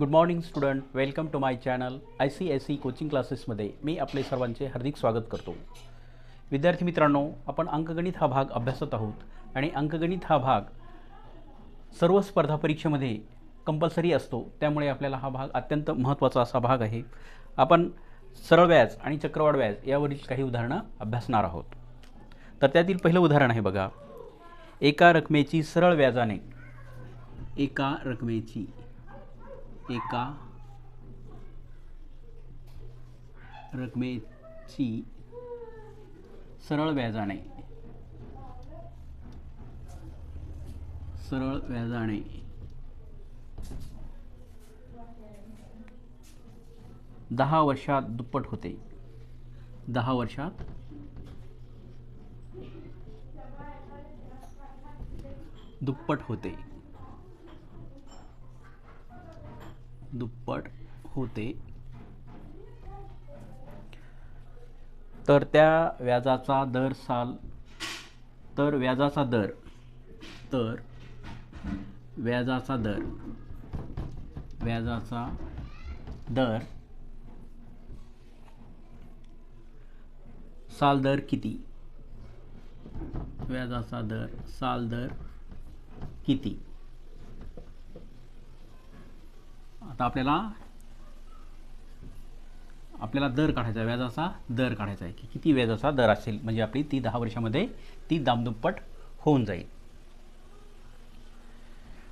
Good morning student welcome to my channel I C S C coaching क्लासेसमध्ये मी आपले सर्वांचे हार्दिक स्वागत करतो. विद्यार्थी मित्रांनो आपण अंकगणित हा भाग अभ्यासत आहोत आणि अंकगणित हा भाग सर्व स्पर्धा परीक्षेमध्ये कंपल्सरी असतो. त्यामुळे आपल्याला हा भाग अत्यंत महत्त्वाचा असा भाग आहे. आपण सरळ व्याज आणि चक्रवाढ व्याज यावरील काही उदाहरणं अभ्यासणार आहोत. तर त्यातील पहिलं उदाहरण आहे बघा. एका रकमेची सरळ व्याजाने एका रकमेची एका रकमेची सरळ व्याजाने सरळ व्याजाने दहा वर्षात दुप्पट होते. दहा वर्षात दुप्पट होते. दुप्पट होते. तर त्या व्याजाचा दर साल तर व्याजाचा दर तर व्याजाचा दर व्याजाचा दर साल दर किती? व्याजाचा दर साल दर किती? आता आपल्याला आपल्याला दर काढायचा आहे. व्याजाचा दर काढायचा आहे. की किती व्याजाचा दर असेल? म्हणजे आपली ती दहा वर्षामध्ये ती दामदुप्पट होऊन जाईल.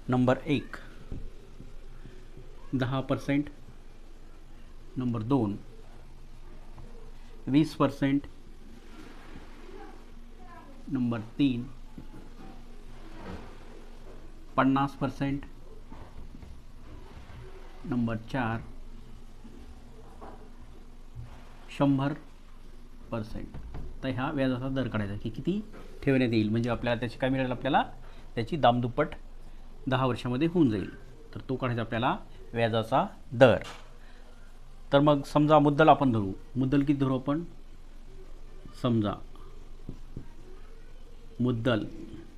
नंबर एक. दहा पर्सेंट नंबर दोन. वीस पर्सेंट नंबर तीन. पन्नास पर्सेंट नंबर चार शंभर पर्सेंट तर ह्या व्याजाचा दर काढायचा की किती ठेवण्यात येईल? म्हणजे आपल्याला त्याची काय मिळेल आपल्याला? त्याची दामदुप्पट दहा वर्षामध्ये होऊन जाईल. तर तो काढायचा आपल्याला व्याजाचा दर. तर मग समजा मुद्दल आपण धरू. मुद्दल किती धरू आपण? समजा मुद्दल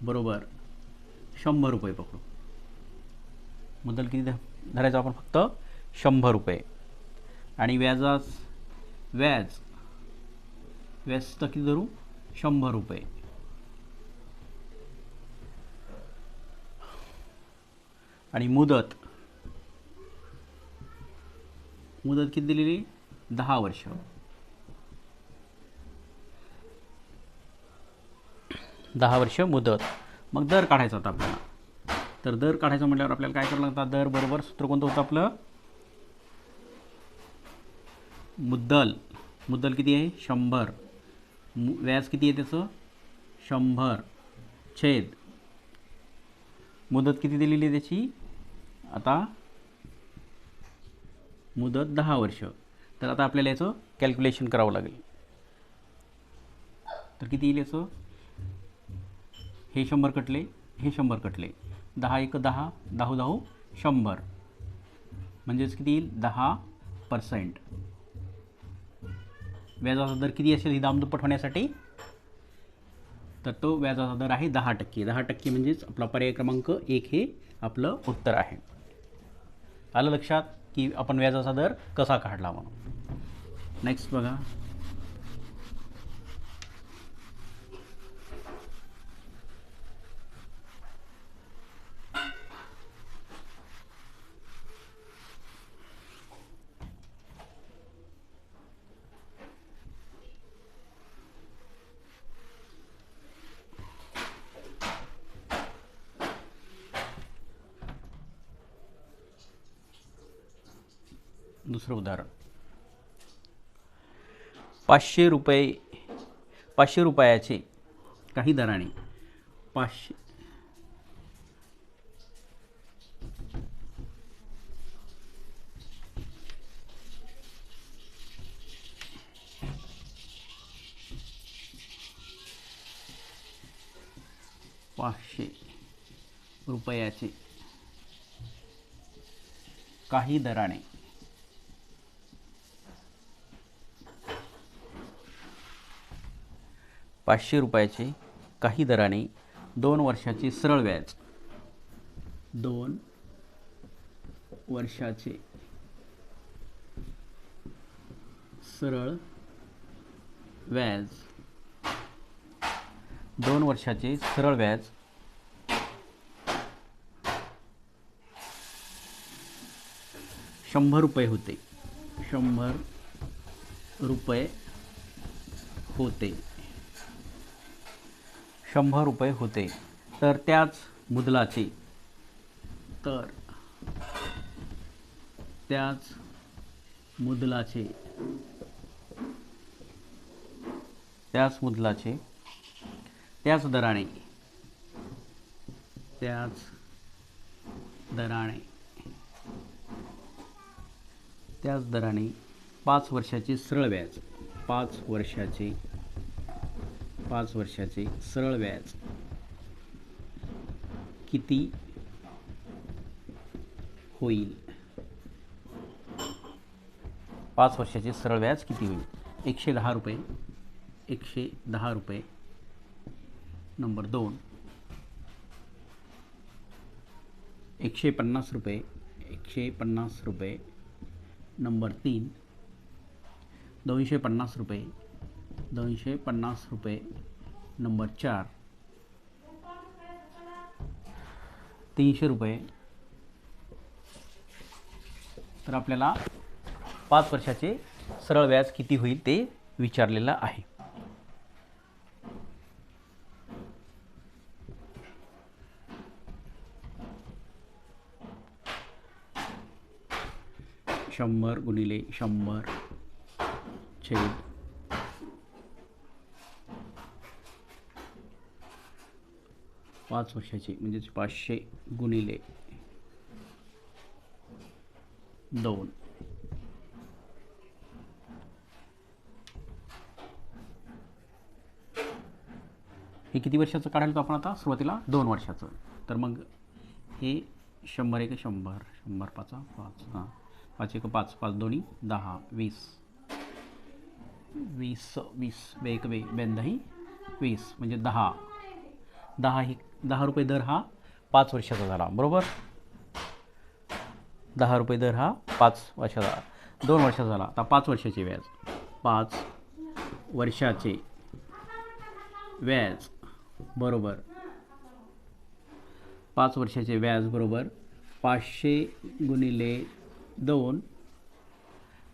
बरोबर शंभर रुपये पकडू. मुद्दल किती द्या धरायचं आपण फक्त शंभर रुपये. आणि व्याजास व्याज व्याज तर किती धरू? शंभर रुपये. आणि मुदत. मुदत किती दिलेली? दहा वर्ष. दहा वर्ष मुदत. मग दर काढायचा होता आपल्याला. तर दर काढायचं म्हटल्यावर आपल्याला काय करावं लागतं? दर बरोबर सूत्र कोणतं होतं आपलं? मुद्दल. मुद्दल किती आहे? शंभर. व्याज किती आहे त्याचं? शंभर. छेद. मुदत किती दिलेली आहे त्याची? आता मुदत दहा वर्ष. तर आता आपल्याला याचं कॅल्क्युलेशन करावं लागेल. तर किती येईल याचं? हे शंभर कटले हे शंभर कटले. दहा एक दहा दहा दहा शंभर. म्हणजेच किती येईल? दहा पर्सेंट व्याजाचा दर किती असेल? ही दामदुप्पट होण्यासाठी? तर तो व्याजाचा दर आहे दहा टक्के. दहा टक्के म्हणजेच आपला पर्याय क्रमांक एक हे आपलं उत्तर आहे. आलं लक्षात की आपण व्याजाचा दर कसा काढला म्हणून? नेक्स्ट बघा. दुसरं उदाहरण. पाचशे रुपये पाचशे रुपयाचे काही दराने पाचशे पाचशे रुपयाचे काही दराने पाचशे रुपयाचे काही दराने दोन वर्षाचे सरळ व्याज. दोन वर्षाचे सरळ व्याज. दोन वर्षाचे सरळ व्याज. शंभर रुपये होते. शंभर रुपये होते. शंभर रुपये होते. तर त्याच मुदलाचे. तर त्याच मुदलाचे. त्याच मुदलाचे. त्याच दराने. त्याच दराने. त्याच दराने पाच वर्षाचे सरळ व्याज. पाच वर्षाचे पाच वर्षाचे सरळ व्याज. किती होईल? पाच वर्षाचे सरळ व्याज किती होईल? एकशे दहा रुपये एकशे दहा रुपये नंबर दोन. एकशे पन्नास रुपये एकशे पन्नास रुपये नंबर तीन. दोनशे पन्नास रुपये दोनशे पन्नास रुपये. नंबर चार. तीनशे रुपये. तर आपल्याला पाच वर्षाचे सरळ व्याज किती होईल ते विचारलेलं आहे. शंभर गुणिले शंभर छेद पाच वर्षाचे म्हणजेच पाचशे गुणिले दोन. हे किती वर्षाचं काढायला तो आपण आता? सुरुवातीला दोन वर्षाचं. तर मग हे शंभर एक शंभर शंभर पाचा पाच हां. पाच एक पाच पाच दोन्ही दहा वीस. वीस वीस बे एक बे बेंदाही वीस म्हणजे दहा. दहा ही दहा रुपये दर हा पाच वर्षाचा झाला बरोबर? दहा रुपये दर हा पाच वर्षाचा दोन वर्षाचा झाला. आता पाच वर्षाचे व्याज पाच वर्षाचे व्याज बरोबर? पाच वर्षाचे व्याज बरोबर? पाचशे गुणिले दोन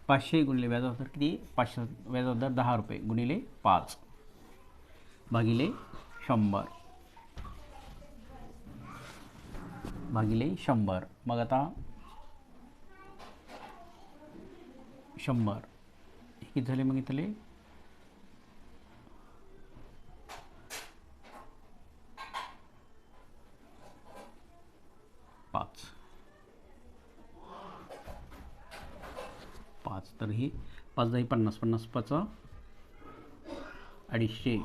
पाचशे गुणिले व्याजाचा दर किती? पाचशे व्याजाचा दर दहा रुपये गुणिले पाच भागिले शंभर. भागिले शंभर. मग आता शंभर. हे किती झाले मग इथले पाच. पाच तर ही पाच दही पन्नास. पन्नास पाच अडीचशे.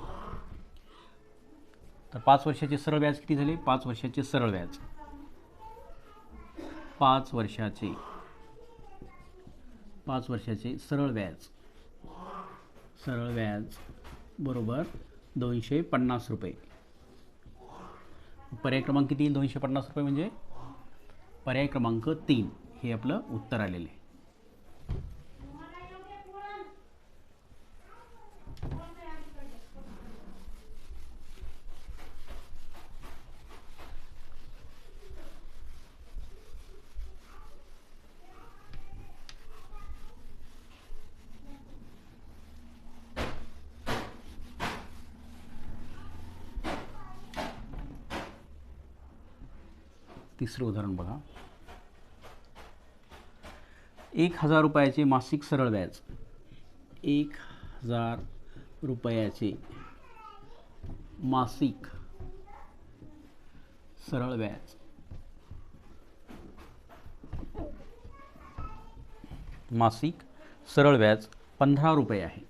तर पाच वर्षाचे सरळ व्याज किती झाले? पाच वर्षाचे सरळ व्याज. पाच वर्षाचे पाच वर्षाचे सरळ व्याज. सरळ व्याज बरोबर दोनशे पन्नास रुपये. पर्याय क्रमांक किती? येईल दोनशे पन्नास रुपये म्हणजे? पर्याय क्रमांक तीन. हे आपलं उत्तर आलेलं आहे. तिसरं उदाहरण बघा. एक हजार रुपयाचे मासिक सरळ व्याज. एक हजार रुपयाचे मासिक सरळ व्याज. मासिक सरळ व्याज पंधरा रुपये आहे.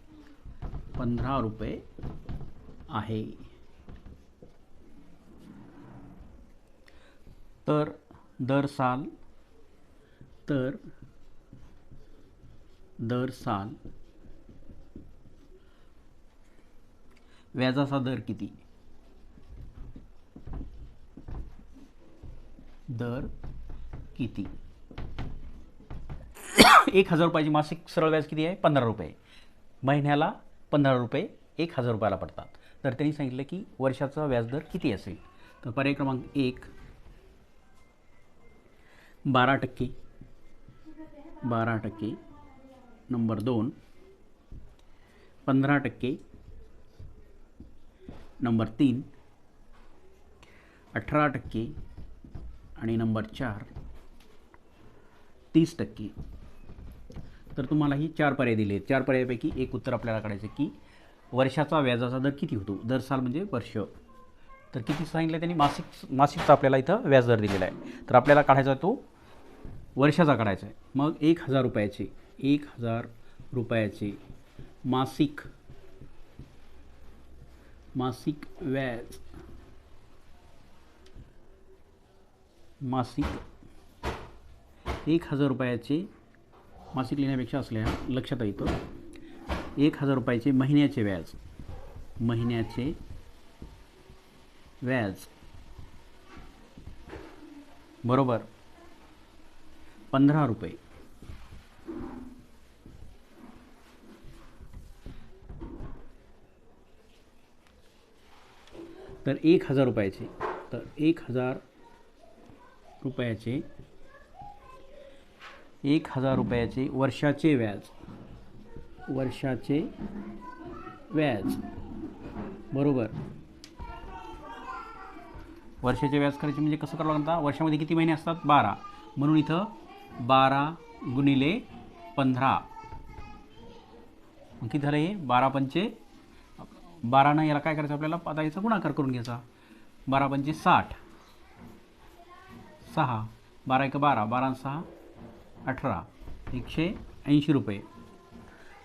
पंधरा रुपये आहे. तर दर साल तर दर साल व्याजाचा दर किती? दर किती? एक हजार रुपयाची मासिक सरळ व्याज किती आहे? पंधरा रुपये. महिन्याला पंधरा रुपये एक हजार रुपयाला पडतात. तर त्यांनी सांगितलं की वर्षाचा व्याजदर किती असेल? तर पर्याय क्रमांक एक बारा टक्के. बारा टक्के. नंबर दोन. पंधरा टक्के. नंबर तीन. अठरा टक्के. आणि नंबर चार. तीस टक्के. तर तुम्हाला ही चार पर्याय दिले आहेत. चार पर्यायापैकी एक उत्तर आपल्याला काढायचं आहे की वर्षाचा व्याजाचा दर किती होतो? दर साल म्हणजे वर्ष. तर किती सांगितलं त्यांनी? मासिक मासिकचा आपल्याला इथं व्याजदर दिलेला आहे. तर आपल्याला काढायचा तो वर्षाचा काढायचा आहे. मग एक हजार रुपयाचे एक हजार रुपयाचे मासिक मासिक व्याज मासिक एक हजार रुपयाचे मासिक लिहिण्यापेक्षा असल्या लक्षात येतं. एक हजार रुपयाचे महिन्याचे व्याज महिन्याचे व्याज. बरोबर? पंधरा रुपये. तर एक हजार रुपयाचे तर एक हजार रुपयाचे एक हजार रुपयाचे वर्षाचे व्याज वर्षाचे व्याज. बरोबर. वर्षाचे व्याज करायचे म्हणजे कसं करावं लागतं? वर्षामध्ये किती महिने असतात? बारा. म्हणून इथं बारा गुणिले पंधरा. मग किती झालं हे बारा पंचे. बारानं याला काय करायचं आपल्याला? आता याचा गुणाकार करून घ्यायचा. बारा पंचे साठ. सहा. बारा एक बारा. बारा सहा अठरा. एकशे ऐंशी रुपये.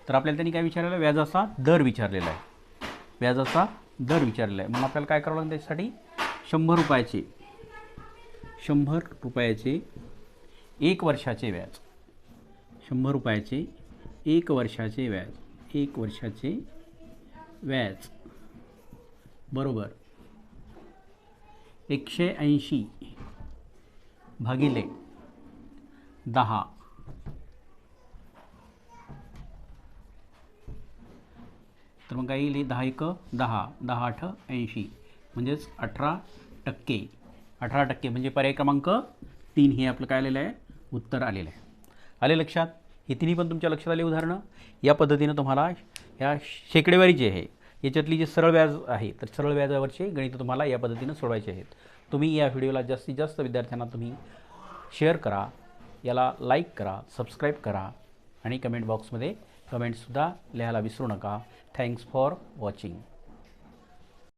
तर आपल्याला त्यांनी काय विचारलेलं? आहे व्याजाचा दर विचारलेला आहे. व्याजाचा दर विचारलेला आहे. मग आपल्याला काय करावं लागेल त्याच्यासाठी? शंभर रुपयाचे. शंभर रुपयाचे एक वर्षाचे व्याज. शंभर रुपयाचे एक वर्षाचे व्याज. एक वर्षाचे व्याज. बरोबर. एकशे ऐंशी भागिले दहा. तर मग काय येईल? दहा एक दहा. दहा आठ ऐंशी. म्हणजेच अठरा टक्के. अठरा टक्के म्हणजे पर्याय क्रमांक तीन. हे आपलं काय आलेलं आहे? उत्तर आलेलं आहे. आले लक्षात? हे तिन्ही पण तुमच्या लक्षात आले उदाहरणं? या पद्धतीनं तुम्हाला या शेकडेवारी जे आहे याच्यातली जे सरळ व्याज आहे तर सरळ व्याजावरचे गणित तुम्हाला या पद्धतीनं सोडवायचे आहेत. तुम्ही या व्हिडिओला जास्तीत जास्त विद्यार्थ्यांना तुम्ही शेअर करा याला लाईक करा सबस्क्राईब करा आणि कमेंट बॉक्समध्ये कमेंटसुद्धा लिहायला विसरू नका. Thanks for watching.